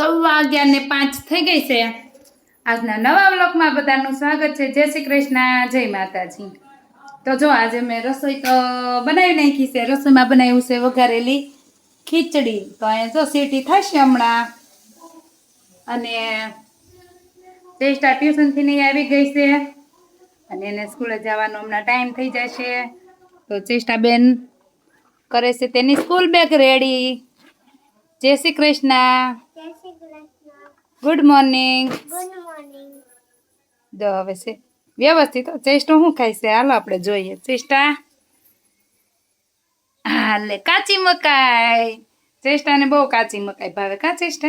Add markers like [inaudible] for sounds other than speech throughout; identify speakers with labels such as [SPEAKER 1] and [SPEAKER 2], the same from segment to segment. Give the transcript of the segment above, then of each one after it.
[SPEAKER 1] સવા અગિયાર ને પાંચ થઈ ગઈ છે. આજના નવા બ્લોકમાં બધાનું સ્વાગત છે. જય શ્રી કૃષ્ણ. જય માતાજી. તો જો, આજે મેં રસોઈ તો બનાવી નાખી છે. રસોઈમાં બનાવ્યું છે વઘારેલી ખીચડી. તો અહીંયા જો સીટી થશે હમણાં. અને ચેષ્ટા ટ્યુશનથી નહીં આવી ગઈ છે. અને એને સ્કૂલે જવાનો હમણાં ટાઈમ થઈ જશે. તો ચેષ્ટા બેન કરે છે. તેની school bag ready Jai Shri Krishna. Good morning
[SPEAKER 2] good morning
[SPEAKER 1] જો હવે છે. વ્યવસ્થિત. ચેસ્ટો શું ખાય છે? હાલો આપણે જોઈએ. ચેસ્ટા હાલે કાચી મકાઈ. ચેસ્ટાને બહુ કાચી મકાઈ ભાવે. કા ચેસ્ટા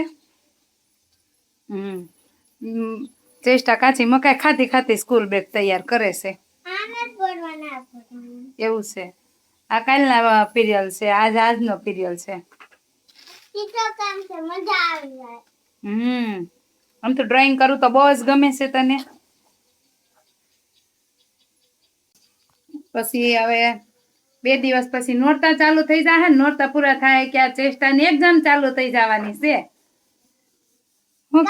[SPEAKER 1] હમ. ચેસ્ટા કાચી મકાઈ ખાતી ખાતી સ્કૂલ બેગ તૈયાર કરે છે. એવું છે. આ કાલના પીરિયલ છે. આજ આજનો પીરિયલ છે.
[SPEAKER 2] છે મજા આવી જાય.
[SPEAKER 1] હમ. આમ તો ડ્રોઈંગ કરું તો બહુ જ ગમે છે તને. પછી હવે બે દિવસ પછી નોરતા ચાલુ થઈ જાય ને નોરતા પૂરા થાય કે આ ચેષ્ટાની એક્ઝામ ચાલુ થઈ જવાની છે. હું?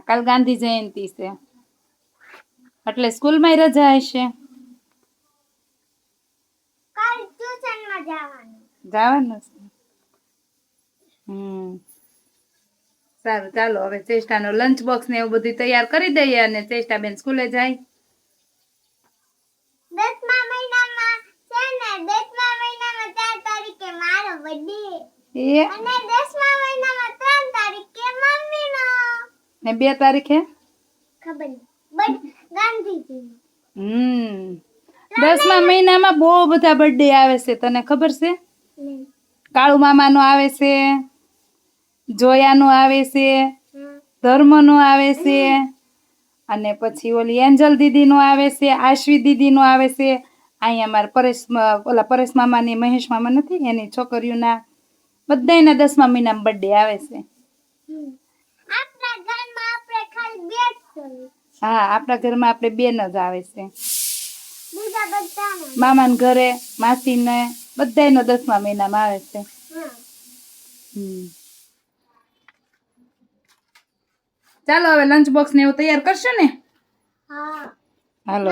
[SPEAKER 2] કાલ
[SPEAKER 1] ગાંધી જયંતિ છે. એટલે સ્કૂલમાં રજા હશે.
[SPEAKER 2] જવાનું
[SPEAKER 1] છે. હમ. સારું ચાલો હવે ચેષ્ટાનો લંચ બોક્સ ને એવું બધું તૈયાર કરી દઈએ અને ચેષ્ટા બેન સ્કૂલે જાય.
[SPEAKER 2] દસમા મહિનામાં છે ને દસમા મહિનામાં ચાર તારીખે મારો બર્થડે અને દસમા મહિનામાં ત્રણ તારીખે મમ્મીનો.
[SPEAKER 1] ને બે તારીખે?
[SPEAKER 2] ખબર બટ ગાંધીજીનો.
[SPEAKER 1] હમ. દસમા મહિનામાં બહુ બધા બર્થડે આવે છે તને ખબર છે. કાળુ મામાનો આવે છે જોયાનો આવે છે ધર્મનું આવે છે અને પછી ઓલી એન્જલ દીદીનું આવે છે આશ્વી દીદીનું આવે છે. અહીંયા મારા પરેશ ઓલા પરેશ મામાની મહેશ મામા નથી એની છોકરીઓના બધાના દસમા મહિનામાં બર્થડે આવે છે.
[SPEAKER 2] હમ. આપણા ઘરમાં આપણે બે જ
[SPEAKER 1] હા આપણા ઘરમાં આપણે બેન જ આવે છે.
[SPEAKER 2] મામાન બધાને.
[SPEAKER 1] મામાના ઘરે માસીને બધાયનો દસમા મહિનામાં આવે છે. હમ. ચાલો હવે લંચ બોક્સ ને એવું તૈયાર કરશો ને?
[SPEAKER 2] હા.
[SPEAKER 1] હાલો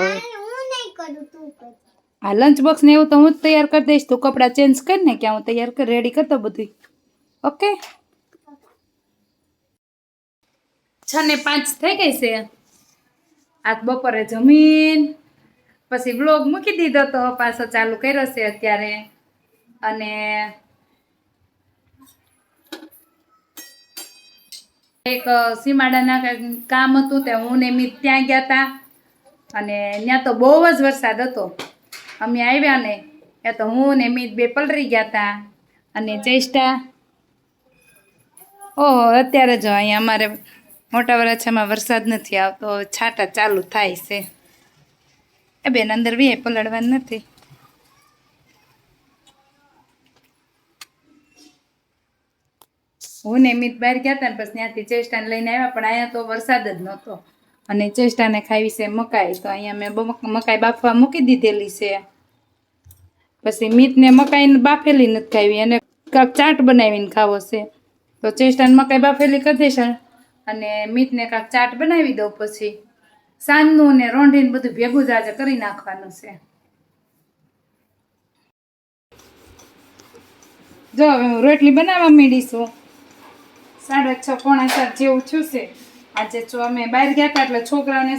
[SPEAKER 2] હું
[SPEAKER 1] લંચ બોક્સ ને એવું તો હું જ તૈયાર કરી દઈશ. તું કપડાં ચેન્જ કરી ને ક્યાં હું તૈયાર કરી રેડી કરતો બધું ઓકે છ ને પાંચ થઈ ગઈ છે. આજ બપોરે જમીન પછી બ્લોગ મૂકી દીધો તો પાછો ચાલુ કર્યો છે અત્યારે. અને એક સીમાડાના કામ હતું તે હું ને મિત ત્યાં ગયા હતા અને ત્યાં તો બહુ જ વરસાદ હતો. અમે આવ્યા ને, ત્યાં તો હું ને મિત બે પલરી ગયા હતા અને ચેષ્ટા. ઓહો, અત્યારે જો અહીંયા અમારે મોટા વરાછામાં વરસાદ નથી આવતો, છાંટા ચાલુ થાય છે. એ બેન અંદર બી પલળવાનું નથી. હું ને મિત બહાર ગયા હતા ને પછી ત્યાંથી ચેષ્ટાને લઈને આવ્યા, પણ અહીંયા તો વરસાદ જ નહોતો. અને ચેષ્ટાને ખાવી છે મકાઈ, તો અહીંયા મેં મકાઈ બાફવા મૂકી દીધેલી છે. પછી મીતને મકાઈ બાફેલી નથી ખાવી અને કાંક ચાટ બનાવીને ખાવો છે. તો ચેષ્ટાને મકાઈ બાફેલી કરી દઈશ અને મીતને કાંક ચાટ બનાવી દઉં પછી. સાંજનું ને રોંઢીને બધું ભેગું જ આજે કરી નાખવાનું છે. જો, હવે હું રોટલી બનાવવા માંડી છું. સાડા છ, પોણા સાત જેવું થયું છે આજે જો અમે બહાર ગયા હતા એટલે છોકરાઓને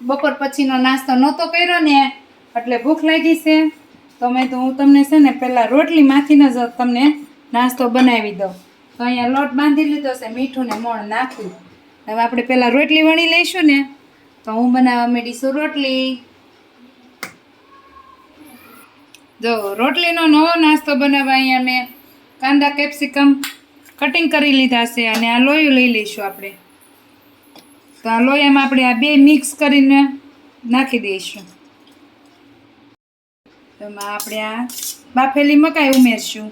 [SPEAKER 1] બપોર પછીનો નાસ્તો નહોતો કર્યો ને, એટલે ભૂખ લાગી છે. તો મેં તો હું તમને છે ને પહેલાં રોટલી માથીને જ તમને નાસ્તો બનાવી દઉં. તો અહીંયા લોટ બાંધી લીધો છે, મીઠું ને મોણ નાખ્યું. હવે આપણે પહેલાં રોટલી વણી લઈશું ને, તો હું બનાવવા માંડીશું રોટલી. જો, રોટલીનો નવો નાસ્તો બનાવવા અહીંયા મેં કાંદા કેપ્સિકમ કટિંગ કરી લીધા છે અને આ લોયું લઈ લઈશું આપણે. તો આ લોયામાં આપણે આ બે મિક્સ કરીને નાખી દઈશું. એમાં આપણે આ બાફેલી મકાઈ ઉમેરશું.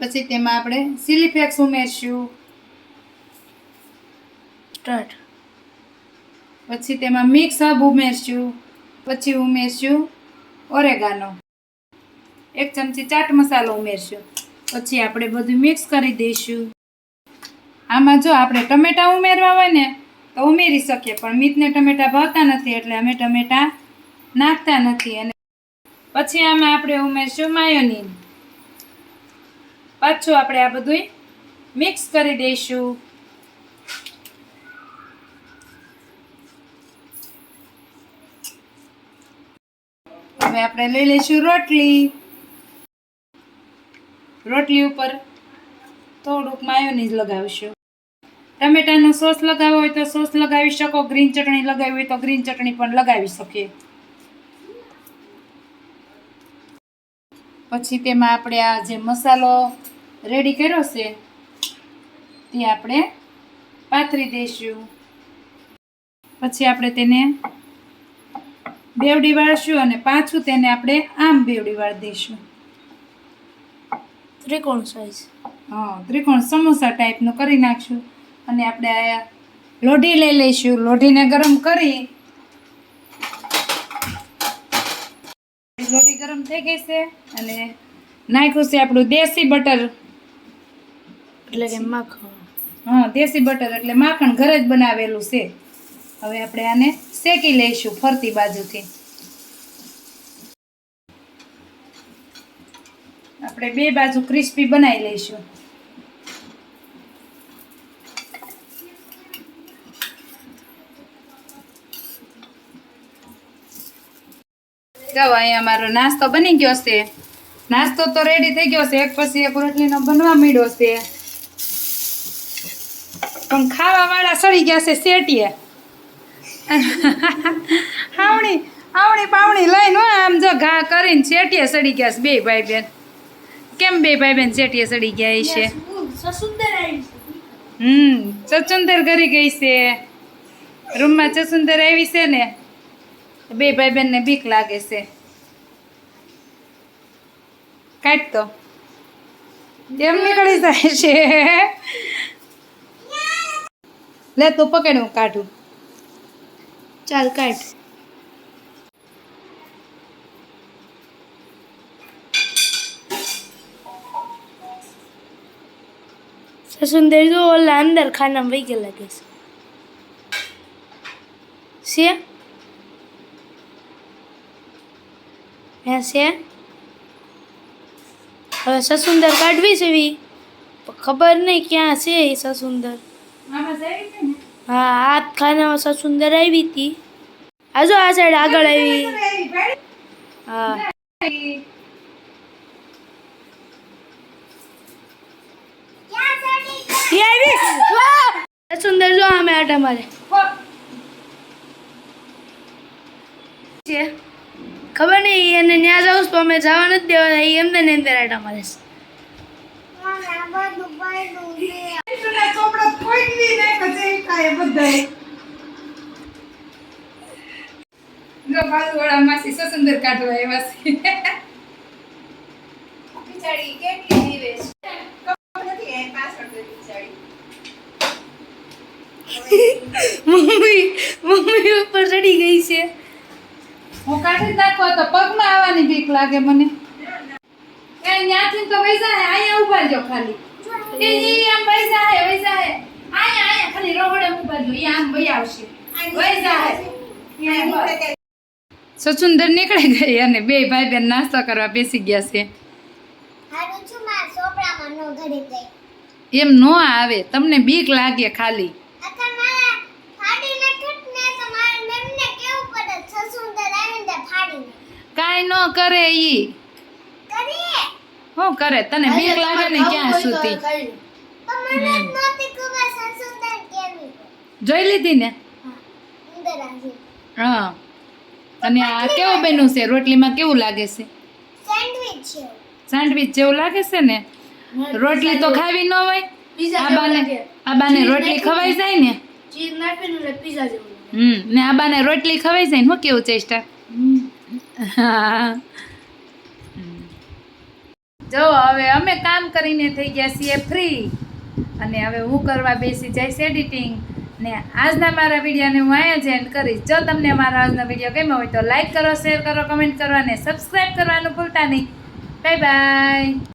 [SPEAKER 1] પછી તેમાં આપણે ચીલી ફ્લેક્સ ઉમેરશું.
[SPEAKER 2] સ્ટાર્ટ.
[SPEAKER 1] પછી તેમાં મિક્સ હબ ઉમેરશું. પછી ઉમેરશું ઓરેગાનો. એક ચમચી ચાટ મસાલો ઉમેરશું. પછી આપણે બધું મિક્સ કરી દઈશું. આમાં જો આપણે ટમેટા ઉમેરવા હોય ને, તો ઉમેરી શકીએ, પણ મીતને ટમેટા ભાવતા નથી, એટલે અમે ટમેટા નાખતા નથી. અને પછી આમાં આપણે ઉમેરશું માયોનીન પાછું આપણે આ બધું મિક્સ કરી દઈશું. હવે આપણે લઈ લઈશું રોટલી. રોટલી ઉપર થોડુંક માયોનીઝ લગાવીશું. ટમેટાનો સોસ લગાવવો હોય તો સોસ લગાવી શકો, ગ્રીન ચટણી લગાવી હોય તો ગ્રીન ચટણી પણ લગાવી શકીએ. પછી તેમાં આપણે આ જે મસાલો રેડી કર્યો છે, તે આપણે પાથરી દઈશું. પછી આપણે તેને બેવડી વાળશું અને પાછું તેને આપણે આમ બેવડી વાળી દઈશું.
[SPEAKER 2] ત્રિકોણ સાઈઝ
[SPEAKER 1] હા ત્રિકોણ સમોસા ટાઈપનું કરી નાખશું. અને આપણે આ લોઢી લઈ લઈશું. લોઢીને ગરમ કરી. લોઢી ગરમ થઈ ગઈ છે. અને નાખ્યું છે આપણું દેશી બટર
[SPEAKER 2] એટલે કે માખણ.
[SPEAKER 1] હા દેશી બટર એટલે માખણ ઘરે જ બનાવેલું છે. હવે આપણે આને શેકી લઈશું ફરતી બાજુથી. આપણે બે બાજુ ક્રિસ્પી બનાવી લઈશું. જાઓ, અહીંયા નાસ્તો બની ગયો છે. નાસ્તો તો રેડી થઈ ગયો છે, એક પછી એક રોટલીનો બનવા મળ્યો છે. પણ ખાવા વાળા સડી ગયા છે શેટીએ [laughs] આવણી આવણી પાવણી લઈને આમ જો ઘા કરીને શેટીએ સડી ગયા છે બે ભાઈ બેન. કેમ બે ભાઈ બેન ચેટીએ ચડી ગયા છે? હમ ચચુંદર ઘરી ગઈ છે. રૂમમાં ચચુંદર આવી છે ને બે ભાઈ બેનને બીક લાગે છે. કાઢ તો. એમ નીકળી જાય છે. લે તો પકડ હું કાઢું.
[SPEAKER 2] ચાલ કાઢ. સુંદર જો ઓલા અંદર ખાનામાં વહી ગયેલા કે છે હે છે હવે સસુંદર કાઢવી છે એવી ખબર નહીં ક્યાં છે એ સસુંદર હા આ ખાનામાં સસુંદર આવી હતી આજો આ સાઈડ આગળ આવી હા સુંદર જો આમે આટા મારે ખબર નહીં એને ત્યાં જાઉં તો અમે જવા નથી દેવાના એમને ને અંદર આટા મારે છે.
[SPEAKER 1] જો માસી સસુંદર કાઢવા આવ્યા છે બિચારી કેટલી જીવે છે ખબર નથી એ પાછળ તો બિચારી
[SPEAKER 2] મમ્મી મમ્મી ઉપર ચડી ગઈ છે.
[SPEAKER 1] હું કાઢી જ નાખો તો પગમાં આવવાની બીક લાગે મને. એ ન્યાથી તો વૈસા હે અહીંયા ઊભા જો ખાલી. એ ઈ આમ વૈસા હે વૈસા હે. આયા આયા ખાલી રોહડે ઊભા જો ઈ આમ ભઈ આવશે. વૈસા હે. સચુંદર નીકળી ગઈ અને બે ભાઈ બેન નાસ્તો કરવા બેસી ગયા છે.
[SPEAKER 2] હારું છું માર સોપડામાં નો ઘરે ગઈ.
[SPEAKER 1] એમ નો આવે તમને બીક લાગે ખાલી
[SPEAKER 2] અચ્છા મારા ફાડી નાખત ને તો મારા મેમને કેવું પડે સસુંદર આવીને ફાડી
[SPEAKER 1] કાંઈ ન કરે ઈ. શું કરે? તને બીક લાગે ને ક્યાં સુધી? જોઈ લીધી ને? હા અને આ કેવું બન્યું છે? રોટલીમાં કેવું લાગે છે?
[SPEAKER 3] સેન્ડવિચ
[SPEAKER 1] જેવું લાગે છે ને? રોટલી તો ખાવી ન હોય.
[SPEAKER 2] આબાને
[SPEAKER 1] આ બાને આ બાને રોટલી ખવાઈ જાય ને? હમ. ને આબાને રોટલી ખવાઈ જાય ને? હું કેવું ચેષ્ટા [laughs] જો, હવે અમે કામ કરીને થઈ ગયા છીએ ફ્રી અને હવે હું કરવા બેસી જઈશ એડિટિંગ ને આજના મારા વિડીયોને હું અહીંયા જ એન્ડ કરીશ. જો તમને મારો આજનો વીડિયો ગમ્યો હોય તો લાઈક કરો શેર કરો કમેન્ટ કરો અને સબસ્ક્રાઈબ કરવાનું ભૂલતા નહીં. Bye bye